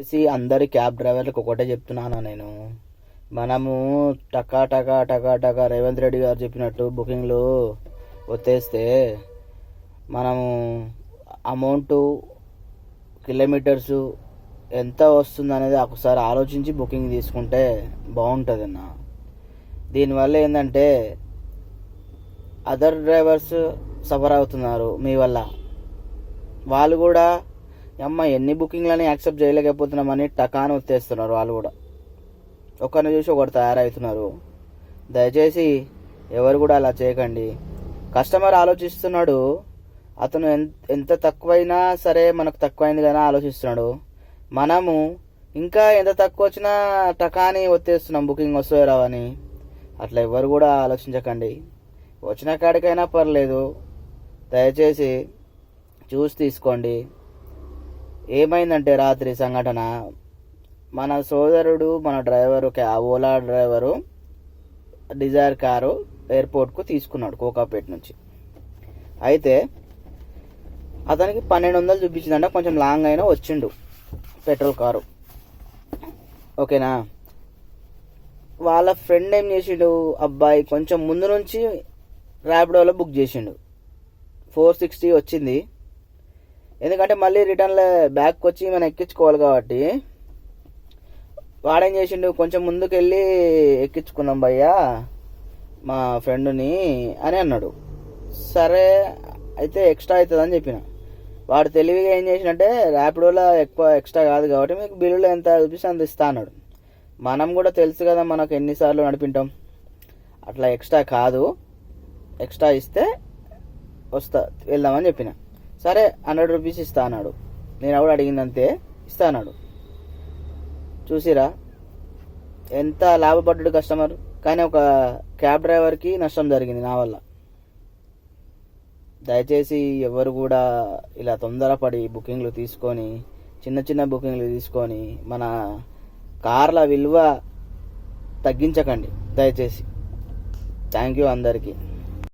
చేసి అందరి క్యాబ్ డ్రైవర్లకు ఒకటే చెప్తున్నాను నేను? మనము టకా టకా టకా టకా రేవంత్ రెడ్డి గారు చెప్పినట్టు బుకింగ్లు వచ్చేస్తే మనము అమౌంట్ కిలోమీటర్స్ ఎంత వస్తుంది అనేది ఒకసారి ఆలోచించి బుకింగ్ తీసుకుంటే బాగుంటుంది అన్న దీనివల్ల ఏంటంటే అదర్ డ్రైవర్స్ సఫర్ అవుతున్నారు మీ వల్ల. వాళ్ళు కూడా అమ్మ ఎన్ని బుకింగ్లని యాక్సెప్ట్ చేయలేకపోతున్నామని టకాను వచ్చేస్తున్నారు వాళ్ళు కూడా. ఒకరిని చూసి ఒకరు తయారవుతున్నారు దయచేసి ఎవరు కూడా అలా చేయకండి. కస్టమర్ ఆలోచిస్తున్నాడు అతను ఎంత ఎంత తక్కువైనా సరే మనకు తక్కువైంది కదా ఆలోచిస్తున్నాడు. మనము ఇంకా ఎంత తక్కువ వచ్చినా టకాని వచ్చేస్తున్నాం బుకింగ్ వస్తుందో రావని అట్లా ఎవరు కూడా ఆలోచించకండి. వచ్చిన కాడికైనా పర్లేదు. దయచేసి చూసి తీసుకోండి. ఏమైందంటే రాత్రి సంఘటన? మన సోదరుడు మన డ్రైవరు క్యా ఓలా డ్రైవరు డిజైర్ కారు ఎయిర్పోర్ట్కు తీసుకున్నాడు కోకాపేట నుంచి. అయితే అతనికి పన్నెండు వందలు చూపించిందంటే కొంచెం లాంగ్ అయినా వచ్చిండు పెట్రోల్ కారు. ఓకేనా? వాళ్ళ ఫ్రెండ్ ఏం చేసిండు? అబ్బాయి కొంచెం ముందు నుంచి ర్యాపిడోలో బుక్ చేసిండు. ఫోర్ సిక్స్టీ వచ్చింది. ఎందుకంటే మళ్ళీ రిటర్న్లో బ్యాక్ వచ్చి మనం ఎక్కించుకోవాలి కాబట్టి. వాడేం చేసిండు కొంచెం ముందుకు వెళ్ళి ఎక్కించుకున్నాం భయ్యా మా ఫ్రెండ్ని అని అన్నాడు. సరే అయితే ఎక్స్ట్రా అవుతుంది అని చెప్పిన. వాడు తెలివిగా ఏం చేసినంటే ర్యాపిడోలో ఎక్కువ ఎక్స్ట్రా కాదు కాబట్టి మీకు బిల్లులో ఎంత చూపిస్తే అంత ఇస్తా అన్నాడు. మనం కూడా తెలుసు కదా మనకు ఎన్నిసార్లు నడిపింటాం. అట్లా ఎక్స్ట్రా కాదు. ఎక్స్ట్రా ఇస్తే వస్తా వెళ్దామని చెప్పిన. సరే హండ్రెడ్ రూపీస్ ఇస్తా అన్నాడు. నేను కూడా అడిగిందంతే ఇస్తా అన్నాడు. చూసిరా ఎంత లాభపడ్డాడు కస్టమర్? కానీ ఒక క్యాబ్ డ్రైవర్కి నష్టం జరిగింది నా వల్ల. దయచేసి ఎవరు కూడా ఇలా తొందరపడి బుకింగ్లు తీసుకొని చిన్న చిన్న బుకింగ్లు తీసుకొని మన కార్ల విలువ తగ్గించకండి. దయచేసి. థ్యాంక్ యూ అందరికీ.